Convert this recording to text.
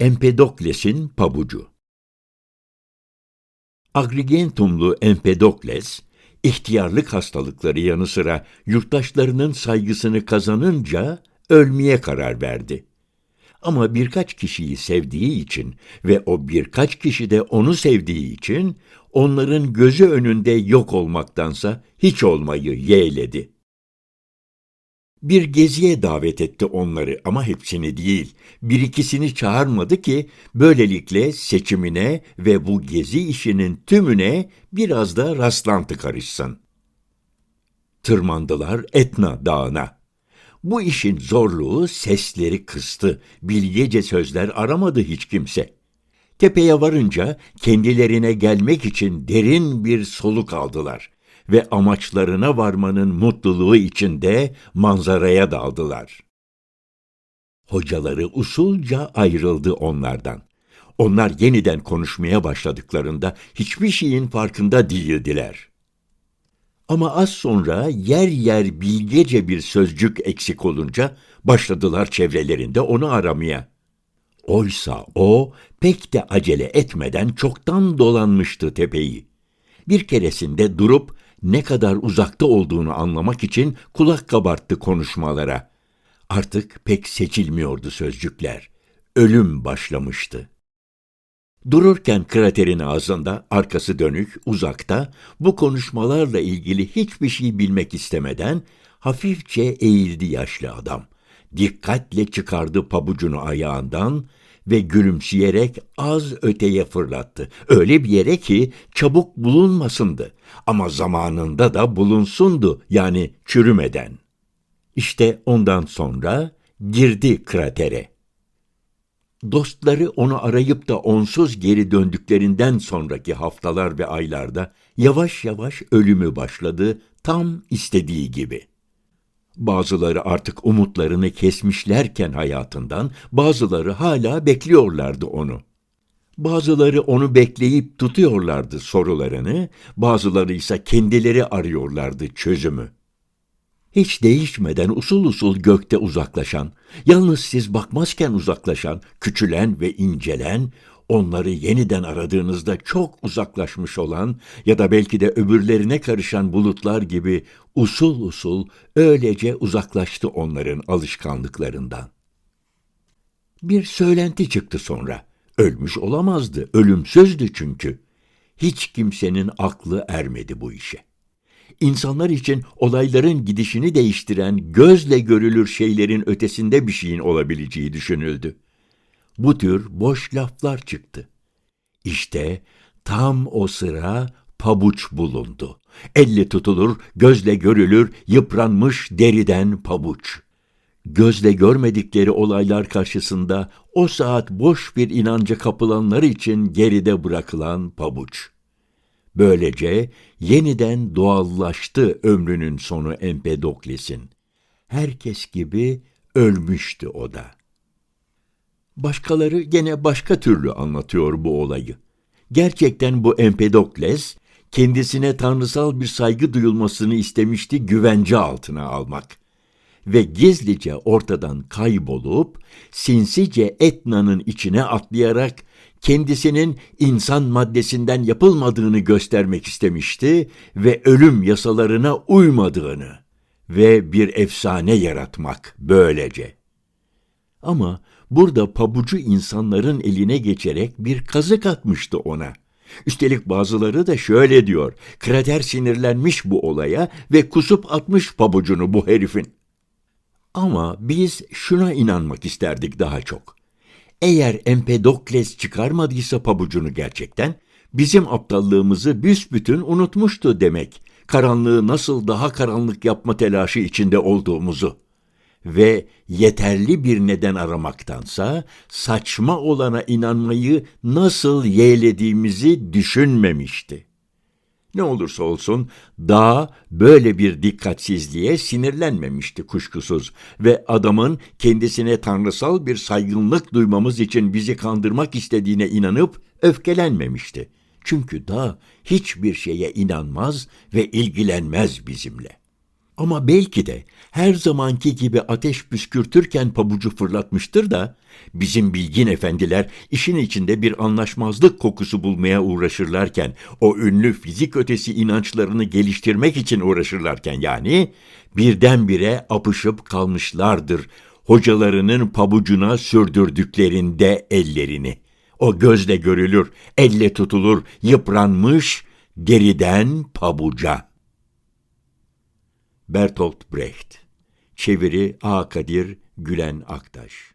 Empedokles'in pabucu Agrigentumlu Empedokles, ihtiyarlık hastalıkları yanı sıra yurttaşlarının saygısını kazanınca ölmeye karar verdi. Ama birkaç kişiyi sevdiği için ve o birkaç kişi de onu sevdiği için onların gözü önünde yok olmaktansa hiç olmayı yeğledi. Bir geziye davet etti onları ama hepsini değil, bir ikisini çağırmadı ki böylelikle seçimine ve bu gezi işinin tümüne biraz da rastlantı karışsın. Tırmandılar Etna Dağı'na. Bu işin zorluğu sesleri kıstı, bilgece sözler aramadı hiç kimse. Tepeye varınca kendilerine gelmek için derin bir soluk aldılar ve amaçlarına varmanın mutluluğu içinde manzaraya daldılar. Hocaları usulca ayrıldı onlardan. Onlar yeniden konuşmaya başladıklarında hiçbir şeyin farkında değildiler. Ama az sonra yer yer bilgece bir sözcük eksik olunca başladılar çevrelerinde onu aramaya. Oysa o pek de acele etmeden çoktan dolanmıştı tepeyi. Bir keresinde durup ne kadar uzakta olduğunu anlamak için kulak kabarttı konuşmalara. Artık pek seçilmiyordu sözcükler. Ölüm başlamıştı. Dururken kraterin ağzında, arkası dönük, uzakta, bu konuşmalarla ilgili hiçbir şey bilmek istemeden hafifçe eğildi yaşlı adam. Dikkatle çıkardı pabucunu ayağından ve gülümseyerek az öteye fırlattı. Öyle bir yere ki çabuk bulunmasındı ama zamanında da bulunsundu yani çürümeden. İşte ondan sonra girdi kratere. Dostları onu arayıp da onsuz geri döndüklerinden sonraki haftalar ve aylarda yavaş yavaş ölümü başladı tam istediği gibi. Bazıları artık umutlarını kesmişlerken hayatından, bazıları hala bekliyorlardı onu. Bazıları onu bekleyip tutuyorlardı sorularını, bazıları ise kendileri arıyorlardı çözümü. Hiç değişmeden usul usul gökte uzaklaşan, yalnız siz bakmazken uzaklaşan, küçülen ve incelen, onları yeniden aradığınızda çok uzaklaşmış olan ya da belki de öbürlerine karışan bulutlar gibi usul usul öylece uzaklaştı onların alışkanlıklarından. Bir söylenti çıktı sonra. Ölmüş olamazdı, ölümsüzdü çünkü. Hiç kimsenin aklı ermedi bu işe. İnsanlar için olayların gidişini değiştiren gözle görülür şeylerin ötesinde bir şeyin olabileceği düşünüldü bu tür boş laflar çıktı. İşte tam o sıra pabuç bulundu. Elle tutulur, gözle görülür, yıpranmış deriden pabuç. Gözle görmedikleri olaylar karşısında o saat boş bir inanca kapılanlar için geride bırakılan pabuç. Böylece yeniden doğallaştı ömrünün sonu Empedokles'in. Herkes gibi ölmüştü o da. Başkaları gene başka türlü anlatıyor bu olayı. Gerçekten bu Empedokles, kendisine tanrısal bir saygı duyulmasını istemişti güvence altına almak. Ve gizlice ortadan kaybolup, sinsice Etna'nın içine atlayarak, kendisinin insan maddesinden yapılmadığını göstermek istemişti ve ölüm yasalarına uymadığını ve bir efsane yaratmak böylece. Ama burada pabucu insanların eline geçerek bir kazık atmıştı ona. Üstelik bazıları da şöyle diyor, krater sinirlenmiş bu olaya ve kusup atmış pabucunu bu herifin. Ama biz şuna inanmak isterdik daha çok. Eğer Empedokles çıkarmadıysa pabucunu gerçekten, bizim aptallığımızı büsbütün unutmuştu demek. Karanlığı nasıl daha karanlık yapma telaşı içinde olduğumuzu.'' Ve yeterli bir neden aramaktansa saçma olana inanmayı nasıl yeğlediğimizi düşünmemişti. Ne olursa olsun dağ böyle bir dikkatsizliğe sinirlenmemişti kuşkusuz ve adamın kendisine tanrısal bir saygınlık duymamız için bizi kandırmak istediğine inanıp öfkelenmemişti. Çünkü dağ hiçbir şeye inanmaz ve ilgilenmez bizimle. Ama belki de her zamanki gibi ateş püskürtürken pabucu fırlatmıştır da bizim bilgin efendiler işin içinde bir anlaşmazlık kokusu bulmaya uğraşırlarken o ünlü fizik ötesi inançlarını geliştirmek için uğraşırlarken yani birdenbire apışıp kalmışlardır hocalarının pabucuna sürdürdüklerinde ellerini. O gözle görülür, elle tutulur, yıpranmış deriden pabuca. Bertolt Brecht Çeviri A. Kadir Gülen Aktaş